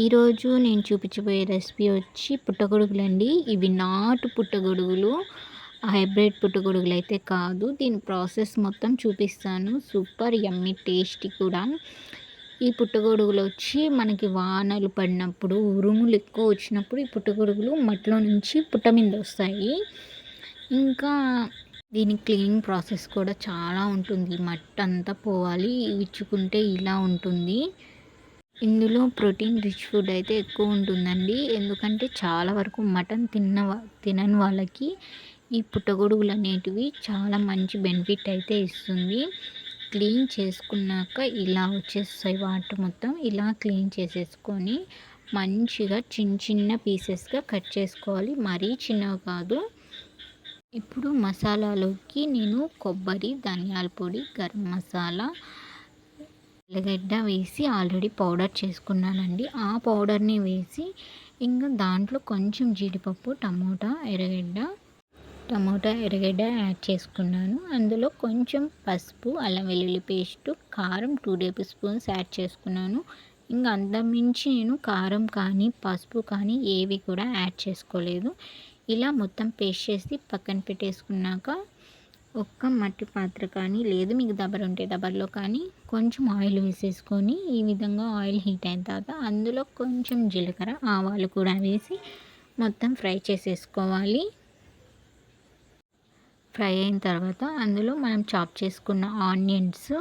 ఈరోజు నేను చూపించబోయే రెసిపీ వచ్చి పుట్టగొడుగులు అండి ఇవి నాటు పుట్టగొడుగులు. హైబ్రిడ్ పుట్టగొడుగులు అయితే కాదు. దీని ప్రాసెస్ మొత్తం చూపిస్తాను. సూపర్ యమ్మీ టేస్టీ కూడా. ఈ పుట్టగొడుగులు వచ్చి మనకి వానలు పడినప్పుడు ఉరుములు ఎక్కువ వచ్చినప్పుడు ఈ పుట్టగొడుగులు మట్టిలో నుంచి పుట్ట మీద వస్తాయి. ఇంకా దీని క్లీనింగ్ ప్రాసెస్ కూడా చాలా ఉంటుంది. మట్టి అంతా పోవాలి ఇచ్చుకుంటే ఇలా ఉంటుంది. ఇందులో ప్రోటీన్ రిచ్ ఫుడ్ అయితే ఎక్కువ ఉంటుందండి. ఎందుకంటే చాలా వరకు మటన్ తిన్న తినని వాళ్ళకి ఈ పుట్టగొడుగులు అనేటివి చాలా మంచి బెనిఫిట్ అయితే ఇస్తుంది. క్లీన్ చేసుకున్నాక ఇలా వచ్చేస్తాయి వాటర్ మొత్తం. ఇలా క్లీన్ చేసేసుకొని మంచిగా చిన్న చిన్న పీసెస్గా కట్ చేసుకోవాలి. మరీ చిన్నవి కాదు. ఇప్పుడు మసాలాలోకి నేను కొబ్బరి ధనియాల పొడి గరం మసాలా ఎల్లగడ్డ వేసి ఆల్రెడీ పౌడర్ చేసుకున్నానండి. ఆ పౌడర్ని వేసి ఇంకా దాంట్లో కొంచెం జీడిపప్పు టమోటా ఎర్రగడ్డ టమోటా ఎర్రగడ్డ యాడ్ చేసుకున్నాను. అందులో కొంచెం పసుపు అల్లం వెల్లుల్లి పేస్ట్ కారం టూ టేబుల్ స్పూన్స్ యాడ్ చేసుకున్నాను. ఇంకా అంతమించి నేను కారం కానీ పసుపు కానీ ఏవి కూడా యాడ్ చేసుకోలేదు. ఇలా మొత్తం పేస్ట్ చేసి పక్కన పెట్టేసుకున్నాక ఒక్క మట్టి పాత్ర కానీ లేదు మీకు దబర్ ఉంటే దబర్లో కానీ కొంచెం ఆయిల్ వేసేసుకొని ఈ విధంగా ఆయిల్ హీట్ అయిన తర్వాత అందులో కొంచెం జీలకర్ర ఆవాలు కూడా వేసి మొత్తం ఫ్రై చేసేసుకోవాలి. ఫ్రై అయిన తర్వాత అందులో మనం చాప్ చేసుకున్న ఆనియన్స్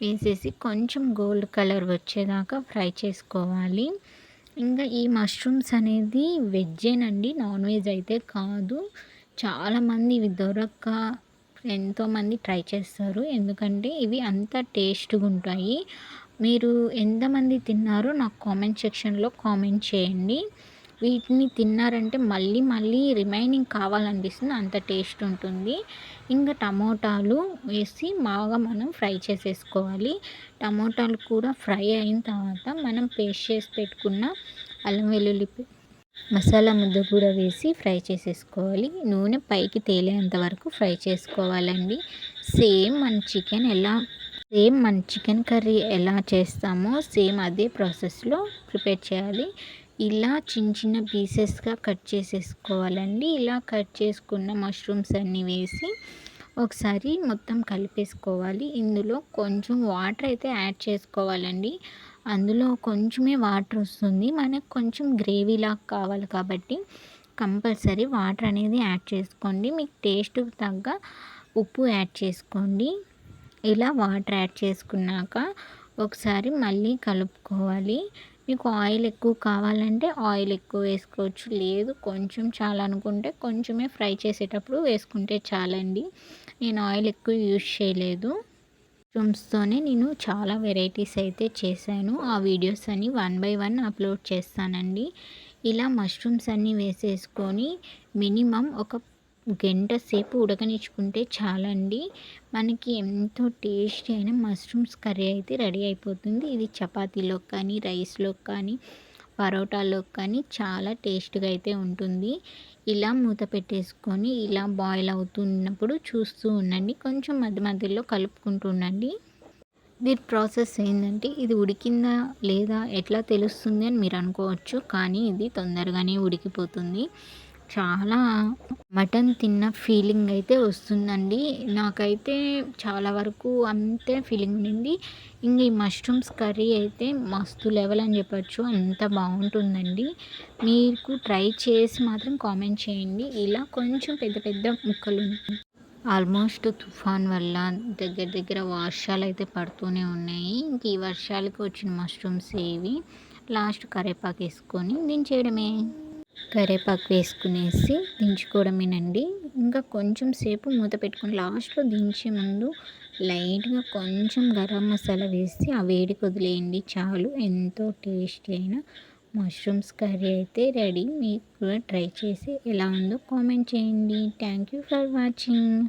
వేసేసి కొంచెం గోల్డ్ కలర్ వచ్చేదాకా ఫ్రై చేసుకోవాలి. ఇంకా ఈ మష్రూమ్స్ అనేది వెజ్జేనండి నాన్ వెజ్ అయితే కాదు. చాలామంది ఇవి దొరక్క ఎంతోమంది ట్రై చేస్తారు. ఎందుకంటే ఇవి అంత టేస్ట్గా ఉంటాయి. మీరు ఎంతమంది తిన్నారో నాకు కామెంట్ సెక్షన్లో కామెంట్ చేయండి. వీటిని తిన్నారంటే మళ్ళీ మళ్ళీ రిమైనింగ్ కావాలనిపిస్తుంది. అంత టేస్ట్ ఉంటుంది. ఇంకా టమోటాలు వేసి బాగా మనం ఫ్రై చేసేసుకోవాలి. టమోటాలు కూడా ఫ్రై అయిన తర్వాత మనం పేస్ట్ చేసి పెట్టుకున్న అల్లం వెల్లుల్లి మసాలా ముద్ద కూడా వేసి ఫ్రై చేసేసుకోవాలి. నూనె పైకి తేలేంత వరకు ఫ్రై చేసుకోవాలండి. సేమ్ మన చికెన్ ఎలా సేమ్ మన చికెన్ కర్రీ ఎలా చేస్తామో సేమ్ అదే ప్రాసెస్లో ప్రిపేర్ చేయాలి. ఇలా చిన్న చిన్న పీసెస్గా కట్ చేసేసుకోవాలండి. ఇలా కట్ చేసుకున్న మష్రూమ్స్ అన్నీ వేసి ఒకసారి మొత్తం కలిపేసుకోవాలి. ఇందులో కొంచెం వాటర్ అయితే యాడ్ చేసుకోవాలండి. అందులో కొంచెమే వాటర్ వస్తుంది. మనకు కొంచెం గ్రేవీలా కావాలి కాబట్టి కంపల్సరీ వాటర్ అనేది యాడ్ చేసుకోండి. మీకు టేస్ట్కి తగ్గ ఉప్పు యాడ్ చేసుకోండి. ఇలా వాటర్ యాడ్ చేసుకున్నాక ఒకసారి మళ్ళీ కలుపుకోవాలి. మీకు ఆయిల్ ఎక్కువ కావాలంటే ఆయిల్ ఎక్కువ వేసుకోవచ్చు. లేదు కొంచెం చాలా అనుకుంటే కొంచెమే ఫ్రై చేసేటప్పుడు వేసుకుంటే చాలండి. నేను ఆయిల్ ఎక్కువ యూజ్ చేయలేదు. మష్రూమ్స్తోనే నేను చాలా వెరైటీస్ అయితే చేశాను. ఆ వీడియోస్ అన్ని వన్ బై వన్ అప్లోడ్ చేస్తానండి. ఇలా మష్రూమ్స్ అన్నీ వేసేసుకొని మినిమం ఒక గంట సేపు ఉడకనిచ్చుకుంటే చాలండి. మనకి ఎంతో టేస్టీ అయిన మష్రూమ్స్ కర్రీ అయితే రెడీ అయిపోతుంది. ఇది చపాతీలో కానీ రైస్లో కానీ పరోటాలో కానీ చాలా టేస్ట్గా అయితే ఉంటుంది. ఇలా మూత పెట్టేసుకొని ఇలా బాయిల్ అవుతున్నప్పుడు చూస్తూ ఉండండి. కొంచెం మధ్య మధ్యలో కలుపుకుంటూ ఉండండి. దీని ప్రాసెస్ ఏంటంటే ఇది ఉడికిందా లేదా ఎట్లా తెలుస్తుంది అని మీరు అనుకోవచ్చు. కానీ ఇది తొందరగానే ఉడికిపోతుంది. చాలా మటన్ తిన్న ఫీలింగ్ అయితే వస్తుందండి. నాకైతే చాలా వరకు అంతే ఫీలింగ్ ఉంది ఇంక ఈ మష్రూమ్స్ కర్రీ అయితే మస్తు లెవెల్ అని చెప్పచ్చు. అంత బాగుంటుందండి. మీకు ట్రై చేసి మాత్రం కామెంట్ చేయండి. ఇలా కొంచెం పెద్ద పెద్ద ముక్కలు ఆల్మోస్ట్ తుఫాన్ వల్ల దగ్గర దగ్గర వర్షాలు అయితే పడుతూనే ఉన్నాయి. ఇంక ఈ వర్షాలకు వచ్చిన మష్రూమ్స్ ఏవి? లాస్ట్ కరేపాకు వేసుకొని దించేయడమే కరివేపాకు వేసుకునేసి దించుకోవడమేనండి. ఇంకా కొంచెం సేపు మూత పెట్టుకొని లాస్ట్లో దించే ముందు లైట్గా కొంచెం గరం మసాలా వేసి ఆ వేడి వదిలేయండి చాలు. ఎంతో టేస్టీ అయిన మష్రూమ్స్ కర్రీ అయితే రెడీ. మీకు కూడా ట్రై చేసి ఎలా ఉందో కామెంట్ చేయండి. Thank you for watching.